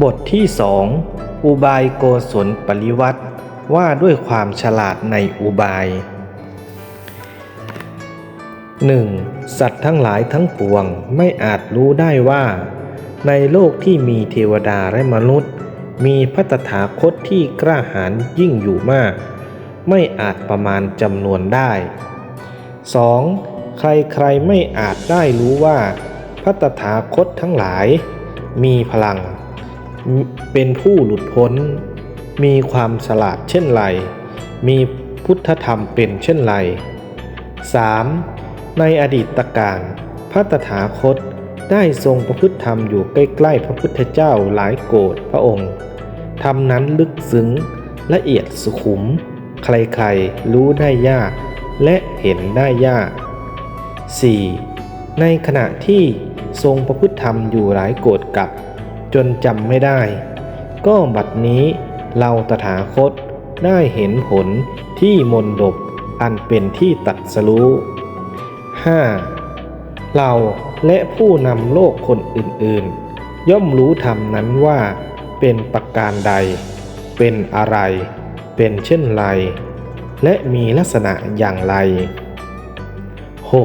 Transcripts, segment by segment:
บทที่สองอุบายโกศลปริวัติว่าด้วยความฉลาดในอุบาย 1. สัตว์ทั้งหลายทั้งปวงไม่อาจรู้ได้ว่า ในโลกที่มีเทวดาและมนุษย์ มีพระตถาคตที่กล้าหาญยิ่งอยู่มาก ไม่อาจประมาณจำนวนได้ 2. ใครๆไม่อาจได้รู้ว่าพระตถาคตทั้งหลาย มีพลัง เป็นผู้หลุดพ้น มีความฉลาดเช่นไร มีพุทธธรรมเป็นเช่นไร 3. ในอดีตการพระตถาคตได้ทรงประพฤติธรรมอยู่ใกล้ๆ พระพุทธเจ้าหลายโกรธพระองค์ธรรมนั้นลึกซึ้งละเอียดสุขุม ใครๆ รู้ได้ยาก และเห็นได้ยาก 4. ในขณะที่ทรงประพฤติธรรมอยู่หลายโกรธกับ จนจำไม่ได้ ก็บัดนี้เราตถาคตได้เห็นผลที่มนดบอันเป็นที่ตัดสรู้ 5. เราและผู้นำโลกคนอื่นๆ ย่อมรู้ธรรมนั้นว่า เป็นประการใด เป็นอะไร เป็นเช่นไร และมีลักษณะอย่างไร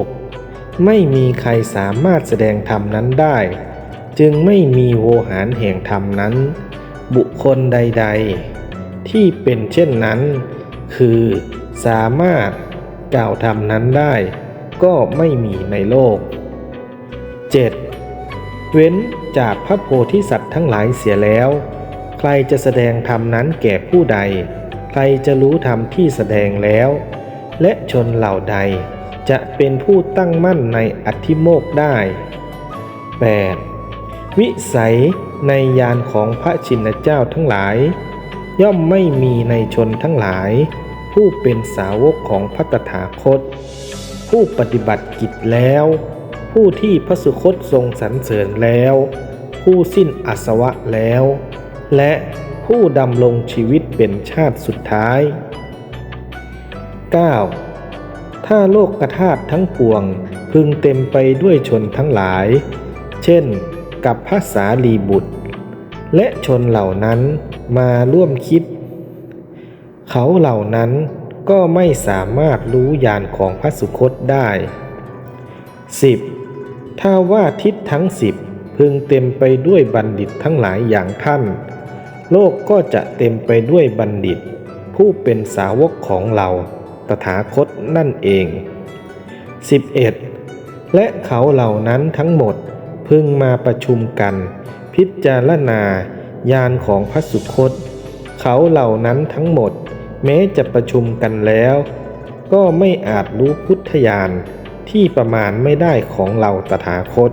6. ไม่มีใครสามารถแสดงธรรมนั้นได้ จึงไม่มีโวหารแห่งธรรมนั้น บุคคลใด ๆ ที่เป็นเช่นนั้น คือสามารถกล่าวธรรมนั้นได้ ก็ไม่มีในโลก 7. เว้นจากพระโพธิสัตว์ทั้งหลายเสียแล้ว ใครจะแสดงธรรมนั้นแก่ผู้ใด ใครจะรู้ธรรมที่แสดงแล้ว และชนเหล่าใดจะเป็นผู้ตั้งมั่นในอธิโมกได้ 8. วิสัยในยานของพระชินเจ้าทั้งหลาย ย่อมไม่มีในชนทั้งหลาย ผู้เป็นสาวกของพระตถาคต ผู้ปฏิบัติกิจแล้ว ผู้ที่พระสุคตทรงสรรเสริญแล้ว ผู้สิ้นอาสวะแล้ว และผู้ดำรงชีวิตเป็นชาติสุดท้าย 9. ถ้าโลกกระธาตุทั้งปวงพึงเต็มไปด้วยชนทั้งหลาย เช่น กับพระสารีบุตร และชนเหล่านั้นมาร่วมคิด เขาเหล่านั้นก็ไม่สามารถรู้ญาณของพระสุคตได้ 10. ถ้าว่าทิศทั้งสิบพึงเต็มไปด้วยบัณฑิตทั้งหลายอย่างท่าน โลกก็จะเต็มไปด้วยบัณฑิต ผู้เป็นสาวกของเราตถาคตนั่นเอง 11. และเขาเหล่านั้นทั้งหมด พึงมาประชุมกัน พิจารณาญาณของพระสุคต เขาเหล่านั้นทั้งหมด แม้จะประชุมกันแล้ว ก็ไม่อาจรู้พุทธญาณที่ประมาณไม่ได้ของเราตถาคต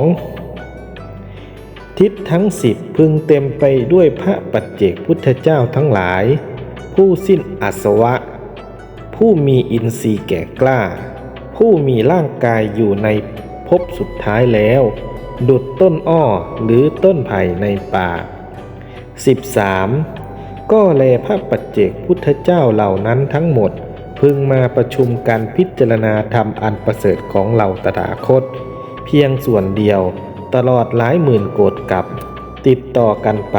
12. ทิศทั้งสิบพึงเต็มไปด้วยพระปัจเจกพุทธเจ้าทั้งหลาย ผู้สิ้นอาสวะ ผู้มีอินทรีย์แก่กล้า ผู้มีร่างกายอยู่ใน ภพสุดท้ายแล้ว ดุดต้นอ้อหรือต้นไผ่ในป่า 13. ก็แลพระปัจเจกพุทธเจ้าเหล่านั้นทั้งหมด พึงมาประชุมการพิจารณาธรรมอันประเสริฐของเหล่าตถาคต เพียงส่วนเดียวตลอดหลายหมื่นโกดกับ ติดต่อกันไป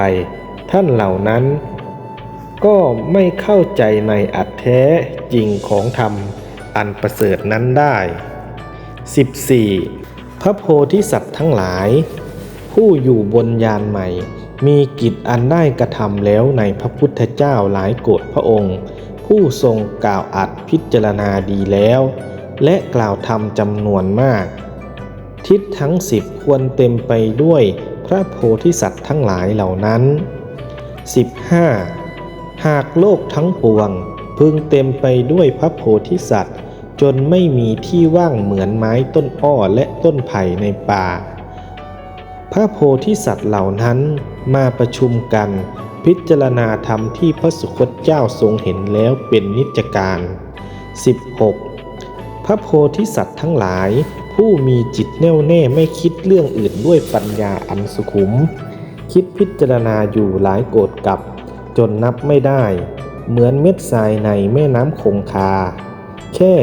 ท่านเหล่านั้น ก็ไม่เข้าใจในอัตแท้จริงของธรรมอันประเสริฐนั้นได้ 14. พระโพธิสัตว์ทั้งหลาย ผู้อยู่บนยานใหม่ มีกิจอันได้กระทำแล้วในพระพุทธเจ้าหลายโกรธพระองค์ ผู้ทรงกล่าวอัดพิจารณาดีแล้ว และกล่าวธรรมจำนวนมาก ทิศทั้งสิบควรเต็มไปด้วยพระโพธิสัตว์ทั้งหลายเหล่านั้น 15. หากโลกทั้งปวงพึงเต็มไปด้วยพระโพธิสัตว์ จนไม่มีที่ว่างเหมือนไม้ต้นอ้อและต้นไผ่ในป่า พระโพธิสัตว์เหล่านั้นมาประชุมกัน พิจารณาธรรมที่พระสุคตเจ้าทรงเห็นแล้วเป็นนิจการ 16. พระโพธิสัตว์ทั้งหลายผู้มีจิตแน่วแน่ไม่คิดเรื่องอื่นด้วยปัญญาอันสุขุม คิดพิจารณาอยู่หลายโกรธกับ จนนับไม่ได้ เหมือนเม็ดทรายในแม่น้ำคงคา แค่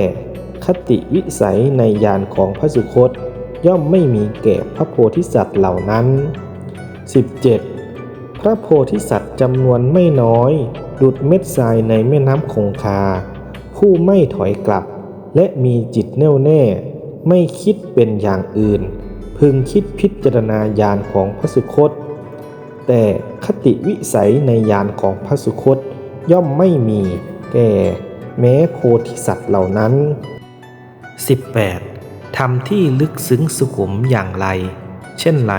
คติวิสัยในยานของพระสุคต ย่อมไม่มีแก่พระโพธิสัตว์เหล่านั้น 17. พระโพธิสัตว์จำนวนไม่น้อยดุดเม็ดทรายในแม่น้ำคงคา ผู้ไม่ถอยกลับ และมีจิตแน่วแน่ ไม่คิดเป็นอย่างอื่น พึงคิดพิจารณาญาณของพระสุคต แต่คติวิสัยในญาณของพระสุคตย่อมไม่มีแก่แม้โพธิสัตว์เหล่านั้น 18. ธรรมที่ลึกซึ้งสุขุมอย่างไร เช่นไร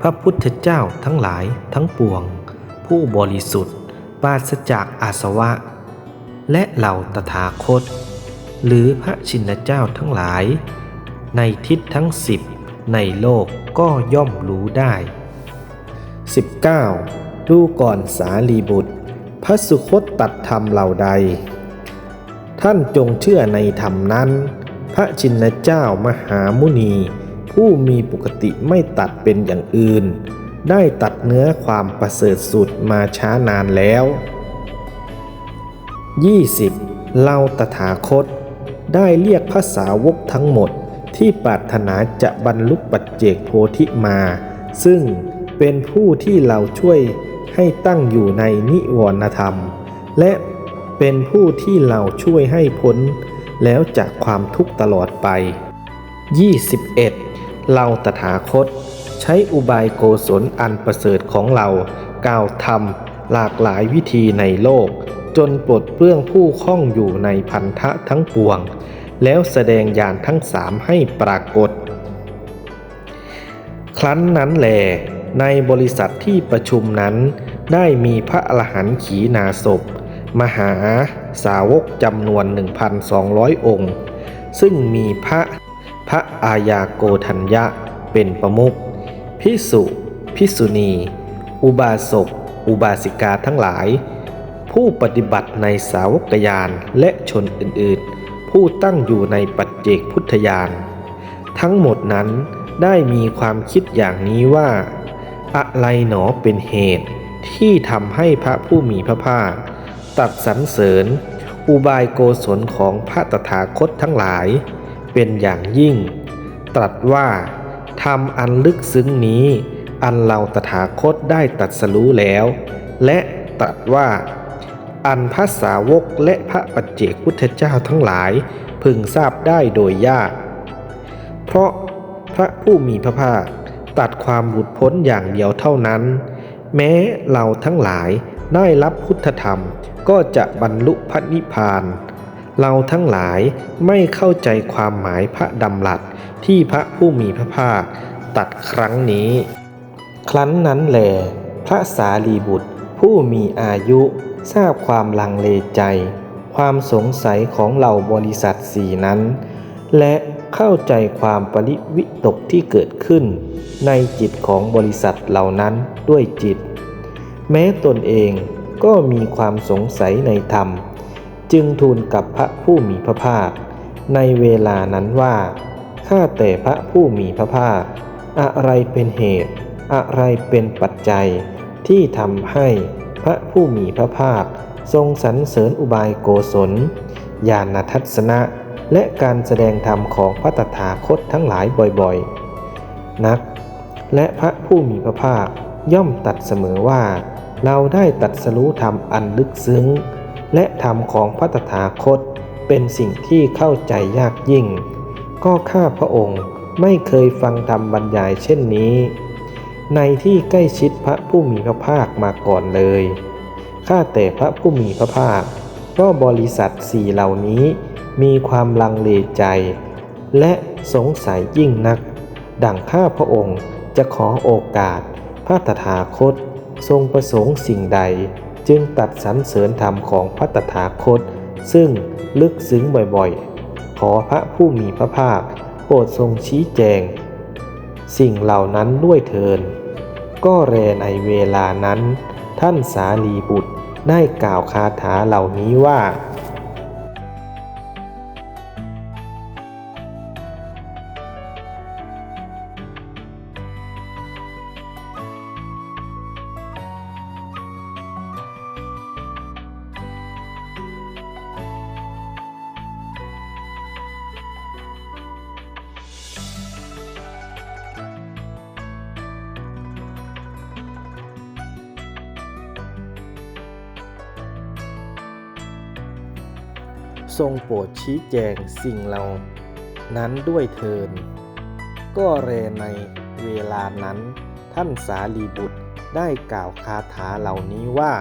พระพุทธเจ้าทั้งหลายทั้งปวง ผู้บริสุทธิ์ปราศจากอาสวะ และเหล่าตถาคต หรือพระชินเจ้าทั้งหลาย ในทิศทั้งสิบในโลกก็ย่อมรู้ได้ 19. ดูก่อนสาลีบุตร พระสุคตตัดธรรมเหล่าใด ท่านจงเชื่อในธรรมนั้น พระชินเจ้ามหามุนี ผู้มีปกติไม่ตัดเป็นอย่างอื่น ได้ตัดเนื้อความประเสริฐสุดมาช้านานแล้ว 20. เราตถาคต ได้เรียกภาษาวกทั้งหมดที่ปรารถนาจะบรรลุปัจเจกโพธิมา ซึ่งเป็นผู้ที่เราช่วยให้ตั้งอยู่ในนิวรณธรรม และเป็นผู้ที่เราช่วยให้พ้น แล้วจากความทุกข์ตลอดไป 21. เราตถาคต ใช้อุบายโกศลอันประเสริฐของเรากล่าวธรรมหลากหลายวิธีในโลก จนปลดเปลื้องผู้คล้องอยู่ในพันธะทั้งปวง แล้วแสดงญาณทั้งสามให้ปรากฏ ครั้นนั้นแหลในบริษัทที่ประชุมนั้น ได้มีพระอรหันต์ขีณาศพ มหาสาวกจำนวน 1,200 องค์ ซึ่งมีพระพระอายาโกทัญญะเป็นประมุขพิสุพิสุณี อุบาสก อุบาสิกาทั้งหลาย ผู้ปฏิบัติในสาวกยานและชนอื่นๆ ผู้ตั้งอยู่ในปัจเจกพุทธยาน ทั้งหมดนั้นได้มีความคิดอย่างนี้ว่า อะไรหนอเป็นเหตุที่ทำให้พระผู้มีพระภาค ตัดสรรเสริญ อุบายโกศลของพระตถาคตทั้งหลาย เป็นอย่างยิ่ง ตรัสว่าทำอันลึกซึ้งนี้ อันเราตถาคตได้ตรัสรู้แล้ว และตรัสว่า อันพระสาวกและพระปัจเจกพุทธเจ้าทั้งหลาย พึงทราบได้โดยยาก เพราะพระผู้มีพระภาคตัดความหลุดพ้นอย่างเดียวเท่านั้น แม้เราทั้งหลาย ได้รับพุทธธรรมก็จะบรรลุพระนิพพาน เราทั้งหลายไม่เข้าใจความหมายพระดำรัสที่พระผู้มีพระภาคตัดครั้งนี้ ครั้นนั้นแหลพระสารีบุตรผู้มีอายุทราบความลังเลใจ ความสงสัยของเหล่าบริษัทสี่นั้น และเข้าใจความปริวิตกที่เกิดขึ้น ในจิตของบริษัทเหล่านั้นด้วยจิต แม้ตนเองก็มีความสงสัยในธรรม จึงทูลกับพระผู้มีพระภาค ในเวลานั้นว่าข้าแต่พระผู้มีพระภาค อะไรเป็นเหตุ อะไรเป็นปัจจัย ที่ทำให้พระผู้มีพระภาค ทรงสรรเสริญอุบายโกศลญาณทัศนะ และการแสดงธรรมของพระตถาคตทั้งหลายบ่อยๆ นัก และพระผู้มีพระภาคย่อมตัดเสมอว่า เราได้ตัดสรู้ธรรมอันลึกซึ้ง และธรรมของพระตถาคตเป็นสิ่งที่เข้าใจยากยิ่ง ก็ข้าพระองค์ไม่เคยฟังธรรมบรรยายเช่นนี้ ในที่ใกล้ชิดพระผู้มีพระภาคมาก่อนเลย ข้าแต่พระผู้มีพระภาคก็บริษัทสี่เหล่านี้มีความลังเลใจ และสงสัยยิ่งนัก ดังข้าพระองค์จะขอโอกาสพระตถาคต ทรงประสงค์สิ่งใด จึงตัดสรรเสริญธรรมของพระตถาคต ซึ่งลึกซึ้งบ่อยๆ ขอพระผู้มีพระภาคโปรดทรงชี้แจง สิ่งเหล่านั้นด้วยเทิน ก็แรในเวลานั้น ท่านสาลีบุตรได้กล่าวคาถาเหล่านี้ว่า ทรงโปรดชี้แจงสิ่งเหล่านั้นด้วยเทิน ก็เรในเวลานั้นท่านสารีบุตรได้กล่าวคาถาเหล่านี้ว่า